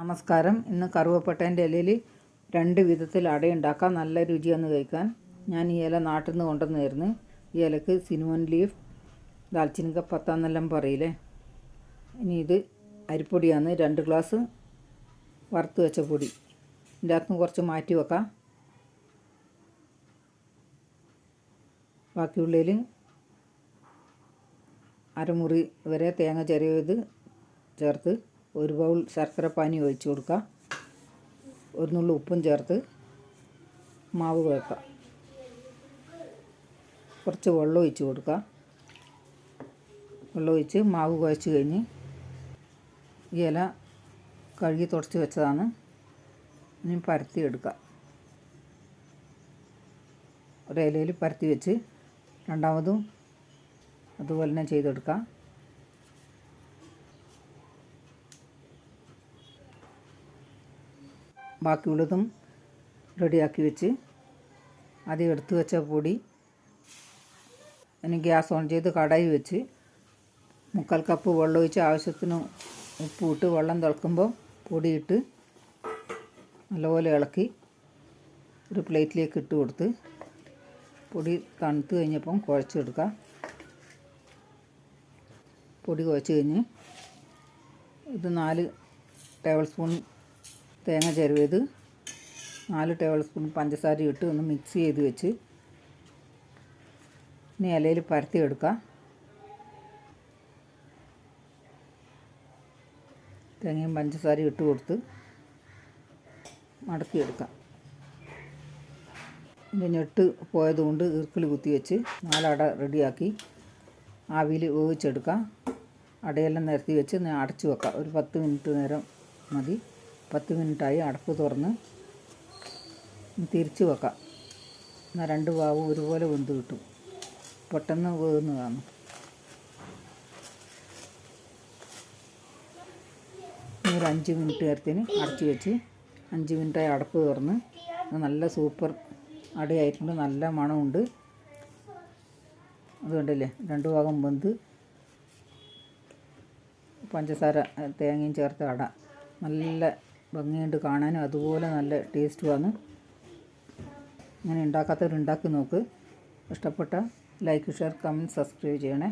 നമസ്കാരം. ഇന്ന് കറുവപ്പട്ടേന്റെ ഇലയിൽ രണ്ട് വിധത്തിൽ അടയുണ്ടാക്കാം നല്ല രുചിയാണ് കഴിക്കാൻ. ഞാൻ ഈ ഇല നാട്ടിൽ നിന്ന് കൊണ്ടുവന്നായിരുന്നു. ഈ ഇലക്ക് സിനിമൻ ലീഫ് ദാൽച്ചിനിക്ക പത്താന്നെല്ലാം പറയില്ലേ? ഇനി ഇത് അരിപ്പൊടിയാണ്. രണ്ട് ഗ്ലാസ് വറുത്ത് വെച്ച പൊടി. ഇതിന്റെ കുറച്ച് മാറ്റി വെക്കാം. ബാക്കിയുള്ളതിൽ അരമുറി വരെ തേങ്ങ ചെറിയത് ചേർത്ത് ഒരു ബൗൾ ശർക്കര പാനി ഒഴിച്ചു കൊടുക്കുക. ഒരു നുള്ളു ഉപ്പും ചേർത്ത് മാവ് കുഴക്കുക കുറച്ച് വെള്ളം ഒഴിച്ച് കൊടുക്കുക. വെള്ളം ഒഴിച്ച് മാവ് കുഴച്ച് കഴിഞ്ഞ് ഈ ഇല കഴുകി തുടച്ച് വെച്ചതാണ്. ഇനി പരത്തി എടുക്കുക. ഒരു ഇലയിൽ പരത്തി വെച്ച് രണ്ടാമതും അതുപോലെ തന്നെ ചെയ്തെടുക്കാം ബാക്കിയുള്ളതും റെഡിയാക്കി വെച്ച് അത് എടുത്തു വെച്ച പൊടി ഇനി ഗ്യാസ് ഓൺ ചെയ്ത് കടായി വെച്ച് മുക്കാൽ കപ്പ് വെള്ളം ഒഴിച്ച് ആവശ്യത്തിന് ഉപ്പ് ഇട്ട് വെള്ളം തിളക്കുമ്പോൾ പൊടിയിട്ട് നല്ലപോലെ ഇളക്കി ഒരു പ്ലേറ്റിലേക്ക് ഇട്ട് കൊടുത്ത് പൊടി തണുത്ത് കഴിഞ്ഞപ്പം കുഴച്ചെടുക്കുക. പൊടി കുഴച്ച് കഴിഞ്ഞ് ഇത് നാല് ടേബിൾ സ്പൂൺ തേങ്ങ ചേരുവേത് നാല് ടേബിൾ സ്പൂൺ പഞ്ചസാര ഇട്ട് ഒന്ന് മിക്സ് ചെയ്ത് വെച്ച് ഇനി ഇലയിൽ പരത്തി എടുക്കുക തേങ്ങയും പഞ്ചസാരയും ഇട്ട് കൊടുത്ത് മടക്കിയെടുക്കാം ഇത് ഞെട്ട് പോയതുകൊണ്ട് ഈർക്കിൽ കുത്തി വെച്ച് നാലട റെഡിയാക്കി ആവിയിൽ വേവിച്ചെടുക്കാം. അടയെല്ലാം നിരത്തി വെച്ച് അടച്ചു വെക്കാം. ഒരു പത്ത് മിനിറ്റ് നേരം മതി. പത്ത് മിനിറ്റായി അടപ്പ് തുറന്ന് തിരിച്ച് വെക്കാം. എന്നാൽ രണ്ട് വാവ് ഒരുപോലെ വെന്ത് കിട്ടും. പെട്ടെന്ന് വേകുന്നതാണ് ഒരു അഞ്ച് മിനിറ്റ് നേരത്തിന് അടച്ചു വെച്ച് അഞ്ച് മിനിറ്റായി അടപ്പ് തുറന്ന് നല്ല സൂപ്പർ അടയായിട്ടുണ്ട്. നല്ല മണമുണ്ട്. അതുകൊണ്ടല്ലേ രണ്ട് ഭാഗം വെന്ത് പഞ്ചസാര തേങ്ങയും ചേർത്ത് അട. നല്ല ഭംഗിയുണ്ട് കാണാനും. അതുപോലെ നല്ല ടേസ്റ്റുമാണ് ഇങ്ങനെ ഉണ്ടാക്കാത്തവരുണ്ടാക്കി നോക്ക്. ഇഷ്ടപ്പെട്ട ലൈക്ക് ഷെയർ കമന്റ് സബ്സ്ക്രൈബ് ചെയ്യണേ.